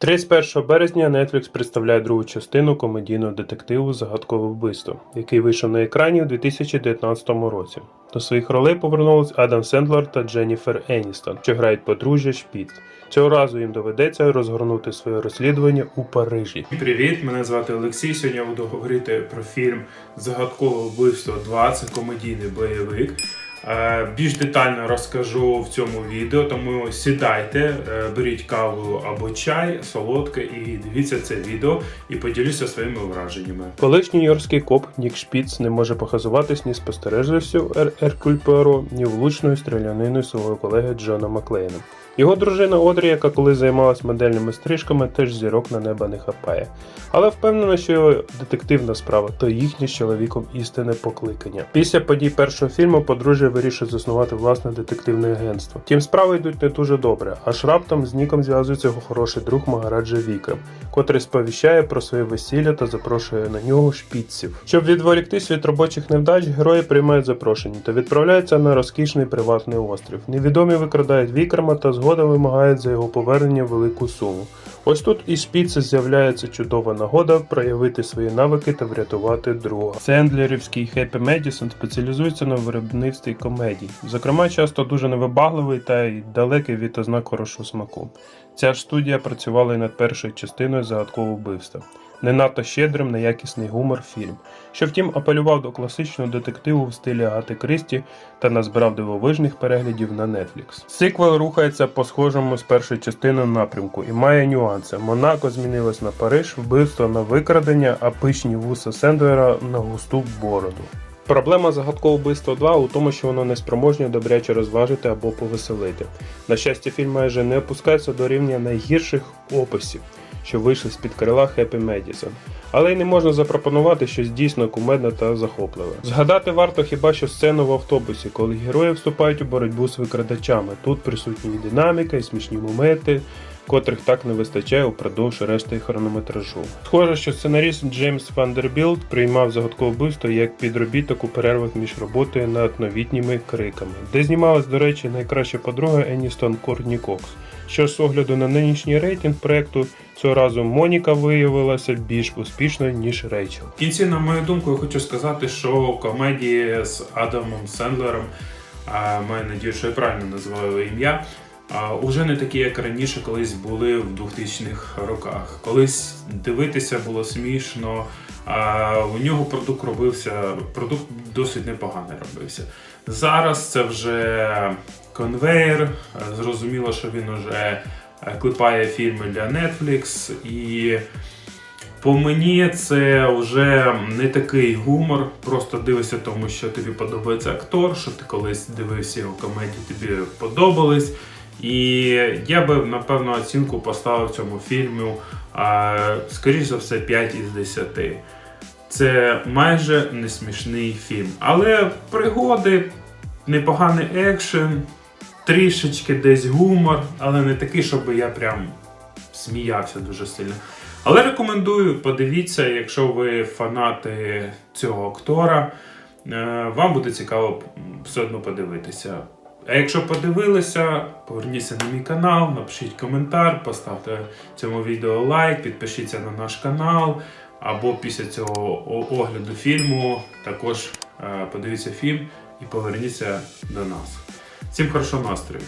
31 березня Netflix представляє другу частину комедійного детективу Загадкове вбивство, який вийшов на екрані у 2019 році. До своїх ролей повернулись Адам Сендлер та Дженніфер Еністон, що грають подружжя Шпіц. Цього разу їм доведеться розгорнути своє розслідування у Парижі. Привіт, мене звати Олексій. Сьогодні я буду говорити про фільм Загадкове вбивство 2. Це комедійний бойовик. Е, Більш детально розкажу в цьому відео, тому сідайте, е, беріть каву або чай, солодке і дивіться це відео і поділюся своїми враженнями. Колишній нью-йоркський коп Нік Шпіц не може похизуватись ні спостережливістю Еркуль Пуаро, ні влучною стріляниною свого колеги Джона Маклейна. Його дружина Одрі, яка колись займалась модельними стрижками, теж зірок на неба не хапає. Але впевнена, що його детективна справа то їхнє з чоловіком істинне покликання. Після подій першого фільму подружжя вирішує заснувати власне детективне агентство. Тім справи йдуть не дуже добре, аж раптом з Ніком зв'язується його хороший друг Магараджа Віка, котрий сповіщає про своє весілля та запрошує на нього шпіців. Щоб відволіктись від робочих невдач, герої приймають запрошення та відправляються на розкішний приватний острів. Невідомі викрадають Вікрама та згодом вимагають за його повернення велику суму. Ось тут і шпіці з'являється чудова нагода проявити свої навики та врятувати друга. Сендлерівський Хеппі Медісон спеціалізується на виробництві комедій, зокрема, часто дуже невибагливий та й далекий від ознак хорошого смаку. Ця ж студія працювала і над першою частиною загадкового вбивства. Не надто щедрим на якісний гумор фільм, що втім апелював до класичного детективу в стилі Агати Крісті та назбирав дивовижних переглядів на Netflix. Сиквел рухається по схожому з першої частини напрямку і має нюанси. Монако змінилось на Париж, вбивство на викрадення, а пишні вуса Сендвера на густу бороду. Проблема загадкового вбивства 2 у тому, що воно неспроможне добряче розважити або повеселити. На щастя, фільм майже не опускається до рівня найгірших описів, що вийшли з-під крила Хеппі Медісон. Але й не можна запропонувати щось дійсно кумедне та захопливе. Згадати варто хіба що сцену в автобусі, коли герої вступають у боротьбу з викрадачами. Тут присутні і динаміка, і смішні моменти, котрих так не вистачає упродовж решти хронометражу. Схоже, що сценаріст Джеймс Вандербілд приймав загадкове вбивство як підробіток у перервах між роботою над новітніми криками, де знімалась, до речі, найкраща подруга Еністон Кортні Кокс. Що з огляду на нинішній рейтинг проекту, цього разу Моніка виявилася більш успішною, ніж Рейчел. В кінці, на мою думку, я хочу сказати, що комедії з Адамом Сендлером, а, маю надію, що я правильно називаю ім'я, уже не такі, як раніше колись були в 2000-х роках. Колись дивитися було смішно, а у нього продукт робився, продукт досить непоганий робився. Зараз це вже конвейер. Зрозуміло, що він уже е, клепає фільми для Netflix і. По мені це вже не такий гумор, просто дивишся тому, що тобі подобається актор, що ти колись дивився його комедії, тобі подобались. І я би напевно оцінку поставив цьому фільму, скоріш за все, 5 із 10. Це майже не смішний фільм. Але пригоди, непоганий екшен, трішечки десь гумор, але не такий, щоб я прям сміявся дуже сильно. Але рекомендую, подивіться, якщо ви фанати цього актора, е, вам буде цікаво все одно подивитися. А якщо подивилися, поверніться на мій канал, напишіть коментар, поставте цьому відео лайк, підпишіться на наш канал, або після цього огляду фільму також е, подивіться фільм і поверніться до нас. Всім хорошого настрою!